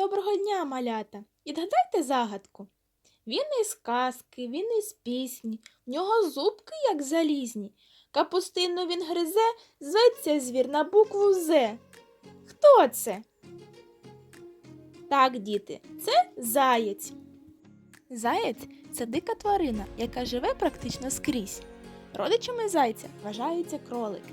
Доброго дня, малята! І Відгадайте загадку. Він із казки, він із пісні, в нього зубки, як залізні. Капустину він гризе, зветься звір на букву З. Хто це? Так, діти, це заєць. Заєць це дика тварина, яка живе практично скрізь. Родичами зайця вважаються кролики.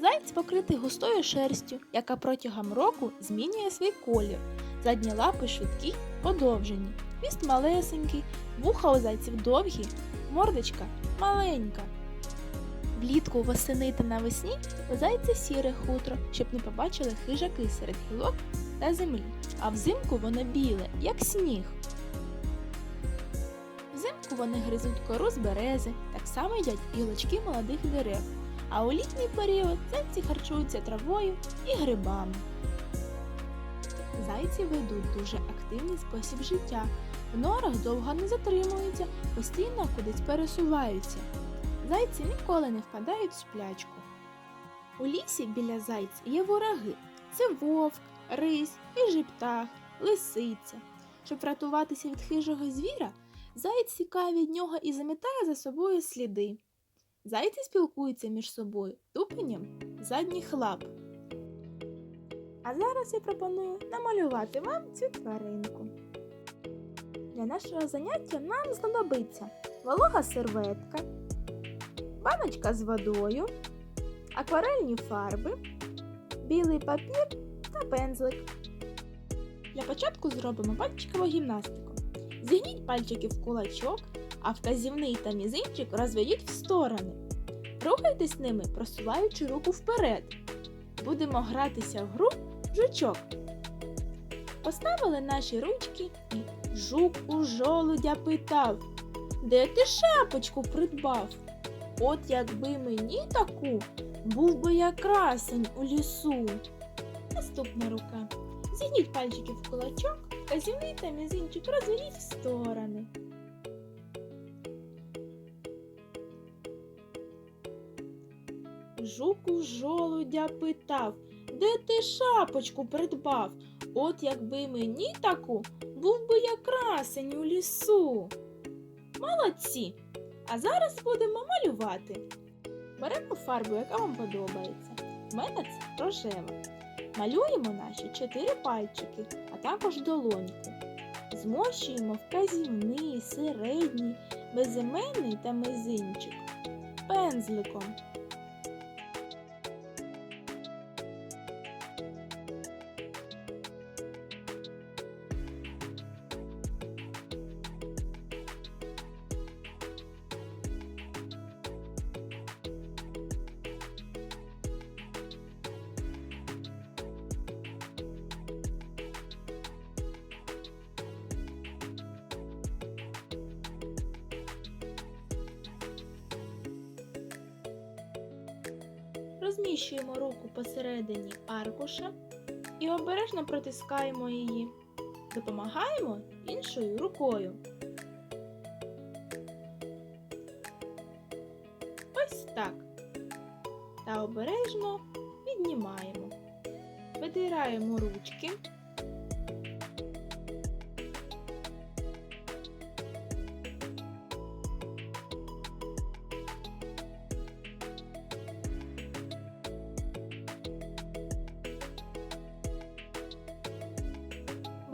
Заєць покритий густою шерстю, яка протягом року змінює свій колір. Задні лапи швидкі, подовжені, хвіст малесенький, вуха у зайців довгі, мордочка маленька. Влітку восени та навесні у зайця сіре хутро, щоб не побачили хижаки серед гілок та землі, а взимку воно біле, як сніг. Взимку вони гризуть кору з берези, так само їдять гілочки молодих дерев, а у літній період зайці харчуються травою і грибами. Зайці ведуть дуже активний спосіб життя. В норах довго не затримуються, постійно кудись пересуваються. Зайці ніколи не впадають в сплячку. У лісі біля зайць є вороги. Це вовк, рись, хижий птах, лисиця. Щоб врятуватися від хижого звіра, заєць тікає від нього і замітає за собою сліди. Зайці спілкуються між собою тупенням задніх лап. А зараз я пропоную намалювати вам цю тваринку. Для нашого заняття нам знадобиться волога серветка, баночка з водою, акварельні фарби, білий папір та пензлик. Для початку зробимо пальчикову гімнастику. Зігніть пальчики в кулачок, а вказівний та мізинчик розведіть в сторони. Рухайтесь ними, просуваючи руку вперед. Будемо гратися в гру жучок. Поставили наші ручки і жук у жолудя питав, де ти шапочку придбав? От якби мені таку, був би я красень у лісу. Наступна рука. Зігніть пальчики в кулачок, казівний та мізинчик розведіть в сторони. Жук у жолудя питав, де ти шапочку придбав? От якби мені таку, був би я красень у лісу. Молодці! А зараз будемо малювати. Беремо фарбу, яка вам подобається. У мене це рожева. Малюємо наші чотири пальчики, а також долоньку. Змощуємо вказівний, середній, безіменний та мизинчик пензликом. Розміщуємо руку посередині аркуша і обережно протискаємо її. Допомагаємо іншою рукою. Ось так. Та обережно піднімаємо. Видираємо ручки.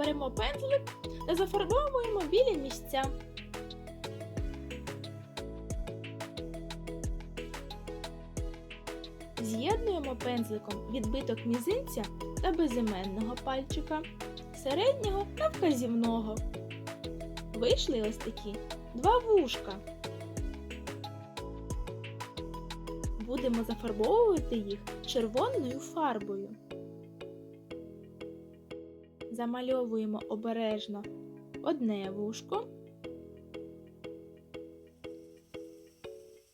Беремо пензлик та зафарбовуємо білі місця. З'єднуємо пензликом відбиток мізинця та безіменного пальчика, середнього та вказівного. Вийшли ось такі два вушка. Будемо зафарбовувати їх червоною фарбою. Замальовуємо обережно одне вушко,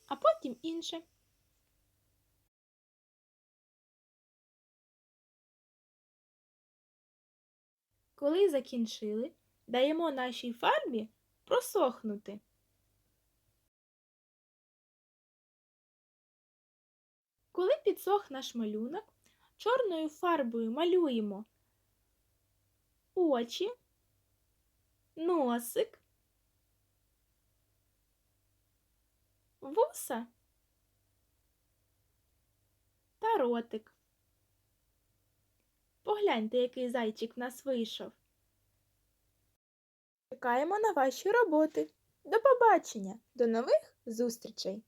а потім інше. Коли закінчили, даємо нашій фарбі просохнути. Коли підсох наш малюнок, чорною фарбою малюємо очі, носик, вуса та ротик. Погляньте, який зайчик в нас вийшов. Чекаємо на ваші роботи. До побачення, до нових зустрічей!